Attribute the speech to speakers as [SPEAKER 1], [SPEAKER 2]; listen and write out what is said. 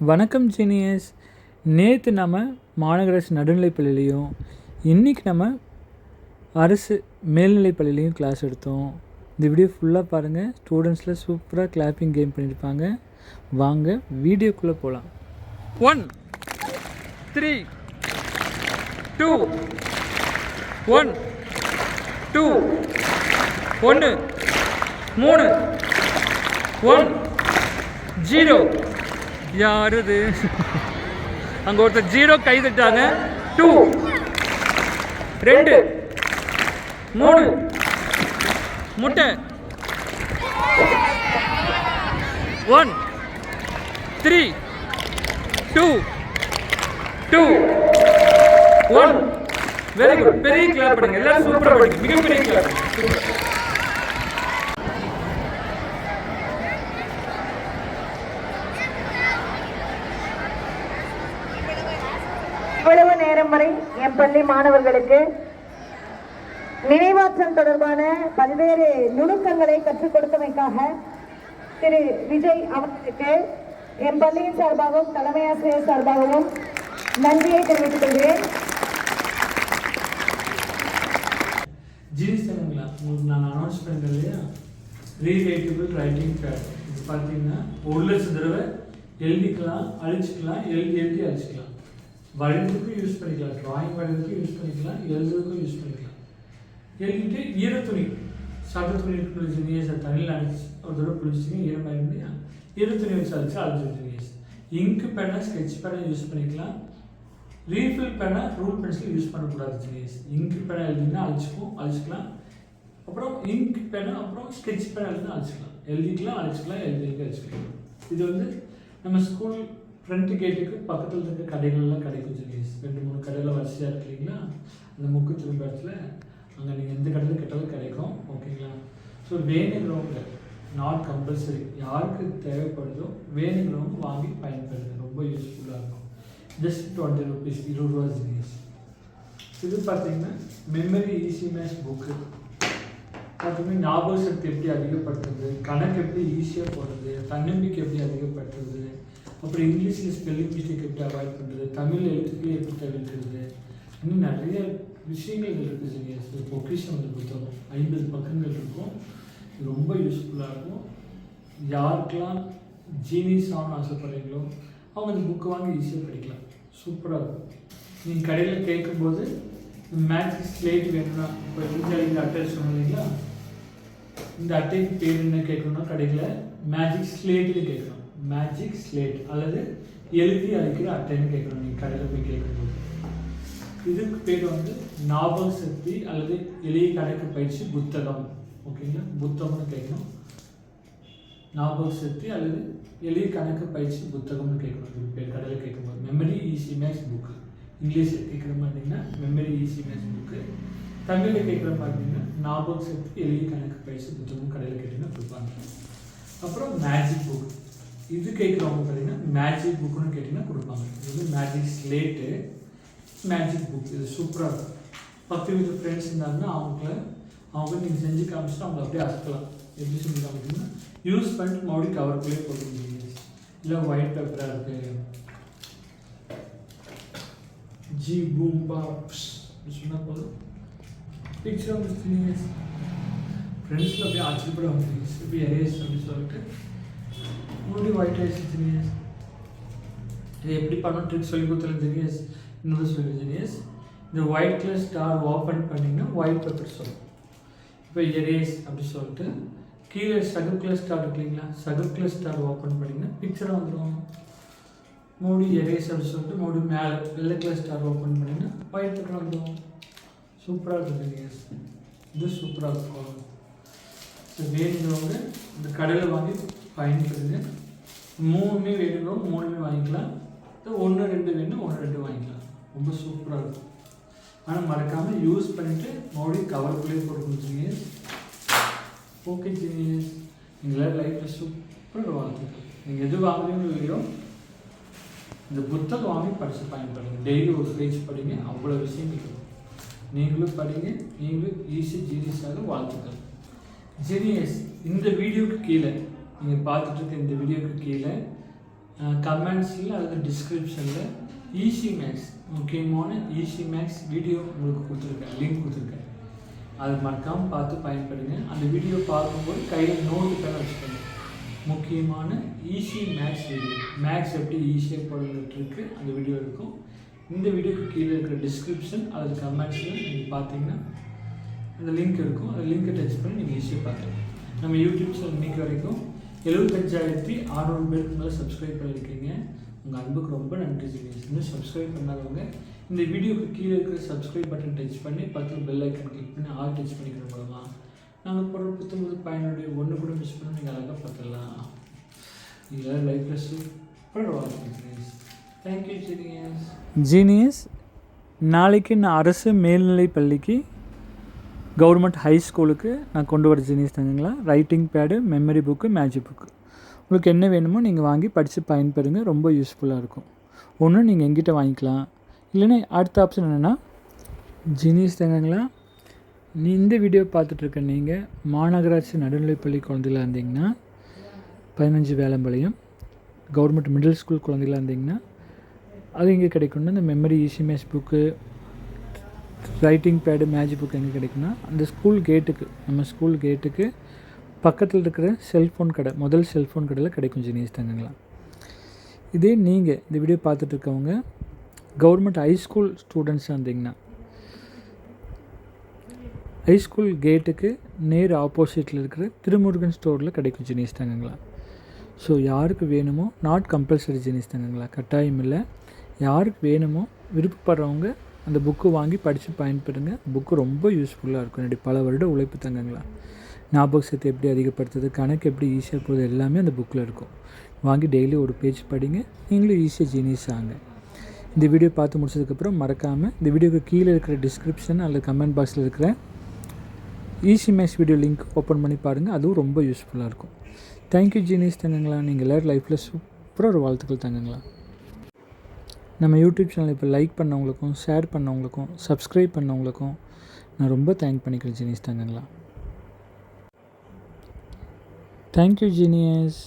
[SPEAKER 1] வணக்கம் ஜீனியஸ். நேற்று நம்ம மாநகராட்சி நடுநிலைப்பள்ளியிலையும் இன்றைக்கி நம்ம அரசு மேல்நிலைப்பள்ளியிலையும் கிளாஸ் எடுத்தோம். இந்த வீடியோ ஃபுல்லாக பாருங்கள் ஸ்டூடெண்ட்ஸில் சூப்பராக கிளாப்பிங் கேம் பண்ணியிருப்பாங்க வாங்க வீடியோக்குள்ளே போகலாம் one three two one two ஒன்று மூணு ஒன் ஜீரோ யாரு இது அங்கே ஒருத்தர் ஜீரோ கை தட்டாங்க டூ. ரெண்டு. மூணு. முட்டை. One. Three. Two. Two. One very good பெரிய கிளாப் பண்ணுங்க எல்லாரும் சூப்பராக பண்ணுங்க மிகப்பெரிய கிளாப் சூப்பர்
[SPEAKER 2] இவ்வளவு வரை என் பள்ளி மாணவர்களுக்கு நினைவாற்றல் தொடர்பான பல்வேறு நுணுக்கங்களை கற்றுக் கொடுத்தமைக்காக திரு விஜய் அவர்களுக்கு என் பள்ளியின் சார்பாகவும் தலைமையாசிரியர் சார்பாகவும் நன்றியை தெரிவித்துக் கொள்கிறேன்.
[SPEAKER 1] ஜீன்ஸ் உங்களுக்கு நான் அனௌன்ஸ் பண்ணுறேன் இல்லையா? ரீரைட்டபிள் ரைட்டிங் பேட் இது பார்த்தீங்கன்னா ஒரு லட்சம் தடவை எழுதிக்கலாம் அழிச்சிக்கலாம் எழுதி எழுதி அழிச்சிக்கலாம். வரைகிறதுக்கும் யூஸ் பண்ணிக்கலாம். ட்ராயிங் வரைகிறதுக்கும் யூஸ் பண்ணிக்கலாம். எழுதுறதுக்கும் யூஸ் பண்ணிக்கலாம். எழுதிட்டு ஈரத்துணி சட்ட துணி குளிச்சுங்க சார் தண்ணியில் அடிச்சு ஒரு தடவை குளிச்சுங்க ஈரமாக இல்லையா ஈரத்துணி வச்சு அடிச்சு அழிச்சு வச்சுருங்க இங்கு பேனா ஸ்கெட்ச் பேனை யூஸ் பண்ணிக்கலாம். ரீஃபில் பேனா ரூல் பென்சில் யூஸ் பண்ணக்கூடாது ஜீனியஸ் இங்கு பேனை எழுதினா அழிச்சுக்கும் அழிச்சிக்கலாம் அப்புறம் இங்க் பேனா அப்புறம் ஸ்கெட்ச் பேனை எழுதினா அழிச்சிக்கலாம் எழுதிக்கலாம் அழிச்சிக்கலாம் எழுதிக்கலாம் அழிச்சிக்கலாம் இது வந்து நம்ம ஸ்கூல் ஃப்ரண்ட் கேட்டுக்கு பக்கத்தில் இருக்க கடைகள்லாம் கிடைக்கும் ஜெனிஸ் ரெண்டு மூணு கடையில் வரிசையாக இருக்கு இல்லைங்களா? அந்த முக்கு திரும்பத்தில் அங்கே நீங்கள் எந்த கடையில் கேட்டாலும் கிடைக்கும். ஓகேங்களா ஸோ வேணுங்கிறவங்க நாட் கம்பல்சரி யாருக்கு தேவைப்படுதோ வேணுங்கிறவங்க வாங்கி பயன்படுது ரொம்ப யூஸ்ஃபுல்லாக இருக்கும். ஜஸ்ட் டுவெண்ட்டி ருபீஸ் இருபது ரூபா ஜீனியஸ் இது பார்த்தீங்கன்னா மெமரி ஈஸி மேஷ் புக்கு பார்த்தீங்கன்னா ஞாபக சக்தி எப்படி அதிகப்படுத்துறது கணக்கு எப்படி ஈஸியாக போடுறது தன்னம்பிக்கை எப்படி அதிகப்படுத்துறது அப்புறம் இங்கிலீஷில் ஸ்பெல்லிங் மிஸ்டேக் எப்படி அவாய்ட் பண்ணுறது தமிழ் எழுத்துக்கள் எப்படி தவிர்க்கிறது இன்னும் நிறைய விஷயங்கள் இருக்குது ஜீனியஸ் இது வந்து புத்தகம் ஐம்பது பக்கங்கள் இருக்கும். ரொம்ப யூஸ்ஃபுல்லாக இருக்கும். யாருக்கெல்லாம் ஜீனிஸ் ஆகணும்னு ஆசைப்படுறீங்களோ அவங்க இந்த புக்கை வாங்கி ஈஸியாக படிக்கலாம். சூப்பராக இருக்கும். நீங்கள் கடையில் கேட்கும்போது மேட்ச் ஸ்லேட் வேணும்னா இப்போ இந்த அட்டை சொன்னீங்களா இந்த அட்டைக்கு பேர் என்ன கேட்கணும்னா கடையில் மேஜிக் ஸ்லேட்டுன்னு கேட்கணும் மேஜிக் ஸ்லேட் அல்லது எழுதி அழைக்கிற அட்டைன்னு கேட்கணும். நீங்கள் கடையில் போய் கேட்கும்போது. இதுக்கு பேர் வந்து நாவல் சக்தி அல்லது எளிய கணக்கு பயிற்சி புத்தகம். ஓகேங்களா புத்தகம்னு கேட்கணும். ஞாபக சக்தி அல்லது எளிய கணக்கு பயிற்சி புத்தகம்னு கேட்கணும். இது பேர் கடையில் கேட்கும்போது. மெமரி ஈஸி மேக்ஸ் புக்கு இங்கிலீஷில் கேட்குற மாதிரிங்கன்னா மெமரி ஈஸி மேக்ஸ் புக்கு தமிழில் கேட்குற பார்த்தீங்கன்னா ஞாபக சக்தி எளிய கணக்கு பயிற்சி புத்தகம் கடையில் கேட்டிங்கன்னா கொடுப்பாங்க. அப்புறம் மேஜிக் புக் இது கேட்குறவங்க பார்த்தீங்கன்னா மேஜிக் புக்குன்னு கேட்டிங்கன்னா கொடுப்பாங்க. இது வந்து மேஜிக் ஸ்லேட்டு மேஜிக் புக் இது சூப்பராக இருக்கும். பத்து வீட்டு ஃப்ரெண்ட்ஸ் இருந்தாங்கன்னா அவங்கள அவங்க நீங்கள் செஞ்சு காமிச்சிட்டு அவங்க அப்படியே அசக்கலாம் எப்படி செஞ்சு காமிச்சிங்கன்னா யூஸ் பண்ணிட்டு மறுபடியும் கவருக்குள்ளே போட்டுருங்க இல்லை ஒயிட் பேப்பராக இருக்குது ஜி பூம்பா சொன்னால் போதும். பிக்சர் வந்து ஃப்ரெண்ட்ஸில் அப்படியே ஆச்சரியப்பட வந்து இப்படி எரேஸ் அப்படின்னு சொல்லிட்டு மறுபடியும் ஒயிட் ரைஸ் ஜீனியஸ்? இது எப்படி பண்ணணும் ட்ரிக் சொல்லி கொடுத்துருங்க ஜீனியஸ். இன்னொரு சொல்லி ஜீனியஸ். இந்த ஒயிட் கலர் ஸ்டார் ஓப்பன் பண்ணிங்கன்னா ஒயிட் பேப்பர் சொல்லும். இப்போ எரேஸ் அப்படி சொல்லிட்டு கீழே சகு சர்க்குலர் ஸ்டார் இருக்கு இல்லைங்களா? சகு சர்க்குலர் ஸ்டார் ஓப்பன் பண்ணிங்கன்னா பிக்சராக வந்துடும் மறுபடி எரேஸ் அப்படி சொல்லிட்டு மறுபடியும் மேலே வெள்ளை கலர் ஸ்டார் ஓப்பன் பண்ணிங்கன்னா ஒயிட் பேப்பர் வந்துடும் சூப்பராக இருக்கும் ஜீனியஸ். இது சூப்பராக இருக்கும். வேணுங்கிறவங்க இந்த கடையில் வாங்கி பயன்படுங்க மூணுமே வேணுங்கிறவங்க மூணுமே வாங்கிக்கலாம். ஒன்று ரெண்டு வேணும் ஒன்று ரெண்டு வாங்கிக்கலாம். ரொம்ப சூப்பராக இருக்கும். ஆனால் மறக்காமல் யூஸ் பண்ணிவிட்டு மறுபடியும் கவருக்குள்ளேயே போட்டு கொடுத்துருங்க. ஓகே ஜீனியஸ் எங்களால் லைஃப்பில் சூப்பராக வாழ்த்துக்கள் நீங்கள் எது வாங்குறீங்களோ இல்லையோ இந்த புத்தகம் வாங்கி படித்து பயன்படுங்க டெய்லி ஒரு பேஜ் படிங்க. அவ்வளோ விஷயம் இருக்கும் நீங்களும் படிங்க. நீங்களும் ஈஸி ஜீனியஸாக வாழ்த்துக்கள் ஜெனியஸ் இந்த வீடியோக்கு கீழே நீங்கள் பார்த்துட்டு இருக்க இந்த வீடியோக்கு கீழே
[SPEAKER 3] கமெண்ட்ஸில் அல்லது டிஸ்கிரிப்ஷனில் ஈஸி மேக்ஸ் முக்கியமான ஈஸி மேக்ஸ் வீடியோ உங்களுக்கு கொடுத்துருக்கேன் லிங்க் கொடுத்துருக்கேன். அது மறக்காமல் பார்த்து பயன்படுங்க. அந்த வீடியோ பார்க்கும்போது கையில் நோட்டு பேன வச்சுக்கோங்க. முக்கியமான ஈஸி மேக்ஸ் வீடியோ மேக்ஸ் எப்படி ஈஸியாக போடுறதுக்கு அந்த வீடியோ இருக்கும். இந்த வீடியோக்கு கீழே இருக்கிற டிஸ்கிரிப்ஷன் அல்லது கமெண்ட்ஸில் நீங்கள் பார்த்தீங்கன்னா அந்த லிங்க் இருக்கும். அந்த லிங்க்கை டச் பண்ணி நீங்கள் ஈஸியாக பார்க்கலாம் நம்ம யூடியூப் சேனல் இன்னைக்கு வரைக்கும் எழுபத்தஞ்சாயிரத்தி அறநூறு பேருக்கு மேலே சப்ஸ்கிரைப் பண்ணியிருக்கீங்க உங்கள் அன்புக்கு ரொம்ப நன்றி ஜீனியஸ் இன்னும் சப்ஸ்கிரைப் பண்ணாதவங்க இந்த வீடியோக்கு கீழே இருக்கிற சப்ஸ்கிரைப் பட்டன் டச் பண்ணி பக்கத்தில் பெல் ஐக்கன் கிளிக் பண்ணி ஆல் டச் பண்ணிக்கிற மூலமா நாங்கள் போடுற புத்தம் புது பயனுடைய ஒன்று கூட மிஸ் பண்ணி நீங்கள் அழகாக பார்த்துடலாம். நீங்கள் லைஃப்பில் சூப்பர் வாழ்க்கை ஜீனியஸ் தேங்க்யூ ஜீனியஸ்
[SPEAKER 1] ஜீனியஸ் நாளைக்கு நான் அரசு மேல்நிலை பள்ளிக்கு கவர்மெண்ட் ஹை ஸ்கூலுக்கு நான் கொண்டு வர genius தங்கங்களா? Writing pad memory book magic book உங்களுக்கு என்ன வேணுமோ நீங்கள் வாங்கி படித்து பயன்பெறுங்க. ரொம்ப யூஸ்ஃபுல்லாக இருக்கும். ஒன்று நீங்கள் எங்கிட்ட வாங்கிக்கலாம். இல்லைன்னா அடுத்த ஆப்ஷன் என்னென்னா ஜீனியஸ் தங்கங்களா நீ இந்த வீடியோ பார்த்துட்ருக்க நீங்கள் மாநகராட்சி நடுநிலைப்பள்ளி குழந்தைகளாக இருந்தீங்கன்னா பதினஞ்சு வேலம்பாளையம் கவர்மெண்ட் மிடில் ஸ்கூல் குழந்தைகளாக இருந்தீங்கன்னா அது எங்கே கிடைக்கும்னா இந்த memory easy maths book writing pad magic book எங்கே கிடைக்குன்னா அந்த ஸ்கூல் கேட்டுக்கு நம்ம ஸ்கூல் கேட்டுக்கு பக்கத்தில் இருக்கிற செல்ஃபோன் கடை முதல் செல்ஃபோன் கடையில் கிடைக்கும் ஜீனியஸ் தங்கங்களா இதே நீங்கள் இந்த வீடியோ பார்த்துட்டு இருக்கவங்க கவர்மெண்ட் ஹை ஸ்கூல் ஸ்டூடெண்ட்ஸாக இருந்தீங்கன்னா ஹை ஸ்கூல் கேட்டுக்கு நேர் ஆப்போசிட்டில் இருக்கிற திருமுருகன் ஸ்டோரில் கிடைக்கும் ஜீனியஸ் தங்கங்களா ஸோ யாருக்கு வேணுமோ நாட் கம்பல்சரி ஜீனியஸ் தங்கங்களா கட்டாயம் இல்லை. யாருக்கு வேணுமோ விருப்பப்படுறவங்க அந்த புக்கு வாங்கி படித்து பயன்படுங்க. புக்கு ரொம்ப யூஸ்ஃபுல்லாக இருக்கும். என்னுடைய பல வருட உழைப்பு தங்கங்களா. ஞாபக சக்தி எப்படி அதிகப்படுத்துறது கணக்கு எப்படி ஈஸியாக போகுது எல்லாமே அந்த புக்கில் இருக்கும். வாங்கி டெய்லி ஒரு பேஜ் படிங்க. நீங்களும் ஈஸியாக ஜீனியஸ் ஆங்க. இந்த வீடியோ பார்த்து முடிச்சதுக்கப்புறம் மறக்காமல் இந்த வீடியோக்கு கீழே இருக்கிற டிஸ்கிரிப்ஷன் அல்லது கமெண்ட் பாக்ஸில் இருக்கிற easy max video link open பண்ணி பாருங்கள் அதுவும் ரொம்ப யூஸ்ஃபுல்லாக இருக்கும். தேங்க்யூ ஜீனியஸ் தங்கங்களா. நீங்கள் எல்லோரும் லைஃப்பில் சூப்பராக ஒரு வாழ்த்துக்கள் தங்கங்களா. நம்ம யூடியூப் சேனல் இப்போ லைக் பண்ணவங்களுக்கும் ஷேர் பண்ணவங்களுக்கும் சப்ஸ்கிரைப் பண்ணவங்களுக்கும் நான் ரொம்ப தேங்க் பண்ணிக்கிறேன் ஜீனியஸ் தங்கங்களா. Thank you genius.